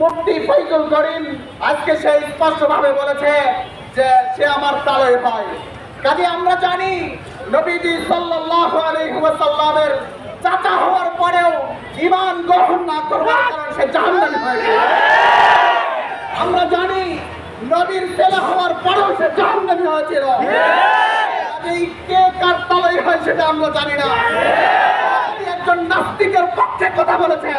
মুফতি ফৈজুল করিম আজকে সে স্পষ্ট ভাবে বলেছে যে সে আমার তালয় হয় কাজে আমরা জানি নবীজি সাল্লাল্লাহু আলাইহি ওয়াসাল্লামের চাচা হওয়ার পরেও ঈমান গ্রহণ না করবার কারণে সে জাহান্নামী হয়েছে আমরা জানি নবীর ছেলে হওয়ার পরেও সে জাহান্নামী হয়েছিল। কে কার তালয় হয় সেটা আমরা জানি না। একজন নাস্তিকের পক্ষে কথা বলেছেন।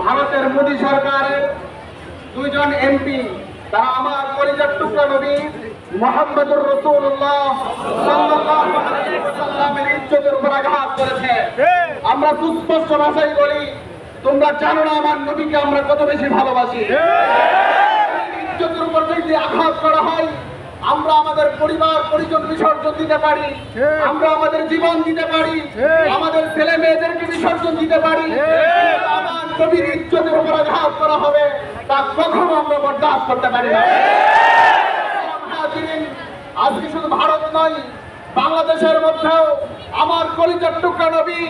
ভারতের মোদী সরকারের দুইজন এমপি তারা আমার পরিচয় টুকরা নবী মোহাম্মদুর রসুল্লাহ সাল্লাল্লাহু ইজ্জতের উপর আঘাত করেছে। আমরা সুস্পষ্ট ভাষায় বলি তোমরা জানো না আমার নবীকে আমরা কত বেশি ভালোবাসি। ইজ্জতের উপর যদি আঘাত করা হয় আমরা আমাদের পরিবার পরিজন বিসর্জন দিতে পারি। আমরা আমাদের জীবন দিতে পারি। আমাদের ছেলে মেয়েদেরকে বিসর্জন দিতে পারি। আমার নবীর ইজ্জতের উপর আঘাত করা হবে তা কখনো আমরা বরদাস্ত করতে পারি না। আজকে শুধু ভারত নয় বাংলাদেশের মধ্যেও আমার কলিজার টুকরা নবী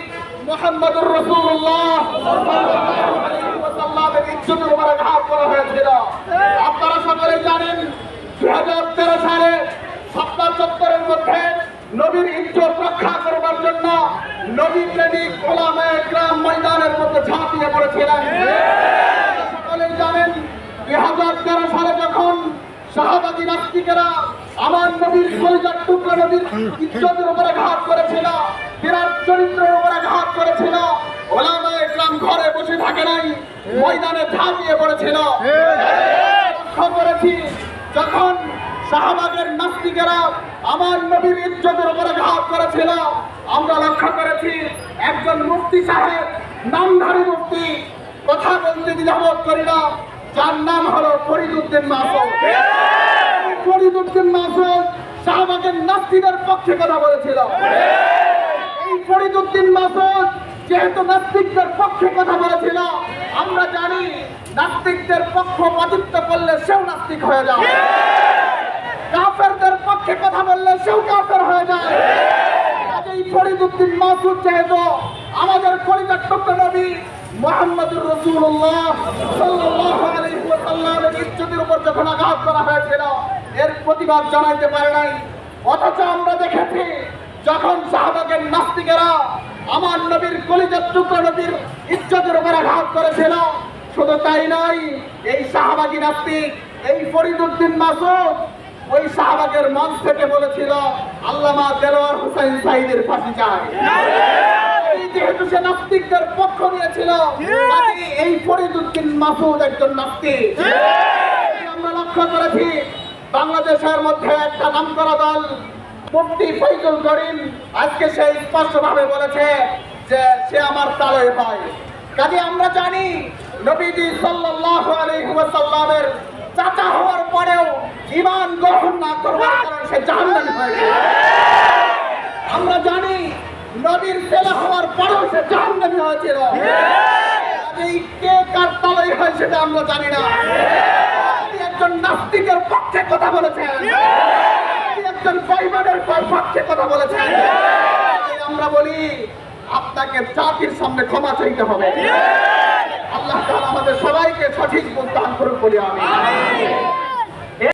মোহাম্মদুর রসুল্লাহ ইজ্জতের উপর আঘাত করা হয়েছিল। আপনারা সকলে জানেন হাজার সালে সপ্তাহ চত্বরের মধ্যে নবীর ইজ্জত রক্ষা করবার জন্য নবী প্রেমিক ওলামায়ে গ্রাম ময়দানের মধ্যে ঝাঁপিয়ে পড়েছিলেন। সকলেই জানেন দুই হাজার তেরো সালে যখন শাহবাদী নাস্তিকেরা আমার নবীর কলিজার টুকরা নবীর ইজ্জতের উপরে ঘাত করেছিল, বিরাট চরিত্রের উপরে ঘাত করেছিল, ওলামায়ে ইসলাম ঘরে বসে থাকে নাই, ময়দানে ঝাঁপিয়ে পড়েছিল। শাহবাগের নাস্তিকেরা আমার নবীর ইজ্জতের উপরে ঘাত করেছিল। আমরা লক্ষ্য করেছি, একজন মুফতি সাহেব, নামধারী মুফতি, কথা বলতে দ্বিধাবোধ করি না। যার নাম হলো ফরিদুদ্দিন মাসুদ। ফরিদুদ্দিন মাসুদ শাহবাগের নাস্তিদের পক্ষে কথা বলেছিল। এই ফরিদুদ্দিন মাসুদ যেহেতু নাস্তিকদের পক্ষে কথা বলেছিল, আমরা জানি নাস্তিকদের পক্ষ পাতিত্ব করলে সেও নাস্তিক হয়ে যায় কাফেরদের পক্ষে কথা বললে সেও কাফের হয়ে যায় কাজেই ফরিদুদ্দিন মাসুদ যেহেতু আমাদের কলিজার নবী মোহাম্মদুর রসুল্লাহ উপর যখন আঘাত করা হয়েছিল, এর প্রতিবাদ জানাইতে পারে নাই। অথচ আমরা দেখেছি, যখন শাহবাগের নাস্তিকেরা আমার নবীর কলিজার টুকরো নবীর ইজ্জতের উপর আঘাত করেছিল, শুধু তাই নয়, এই শাহবাগী নাস্তিক, এই ফরিদুদ্দিন মাসুদ ওই শাহবাগের মঞ্চ থেকে বলেছিল, আল্লামা দেলোয়ার ফাঁসি যেহেতু সে নাস্তিকদের পক্ষ নিয়েছিল এই ফরিদুদ্দিন মাসুদ একজন নাস্তিক। আমরা লক্ষ্য করেছি, বাংলাদেশের মধ্যে একটা নাম করা দল, মুফতি ফৈজুল করিম, আজকে সে স্পষ্ট ভাবে বলেছে যে সে আমার তালয় হয় কাজে আমরা জানি, নবীজি সাল্লাল্লাহু আলাইহি ওয়াসাল্লামের চাচা হওয়ার ঈমান গ্রহণ না করবার কারণে সে জাহান্নামী হয়েছে আমরা জানি নবীর ছেলে হওয়ার পরেও সে জাহান্নামী হয়েছিল। কাজেই কে কার তালয় হয় সেটা আমরা জানি না। একজন নাস্তিকের পক্ষে কথা বলেছেন। একজন বাইবেলের পক্ষে কথা বলেছেন। আমরা বলি, আপনাকে জাতির সামনে ক্ষমা চাইতে হবে। আল্লাহ আমাদের সবাইকে সঠিক বুঝ দান করুন বলি আমি।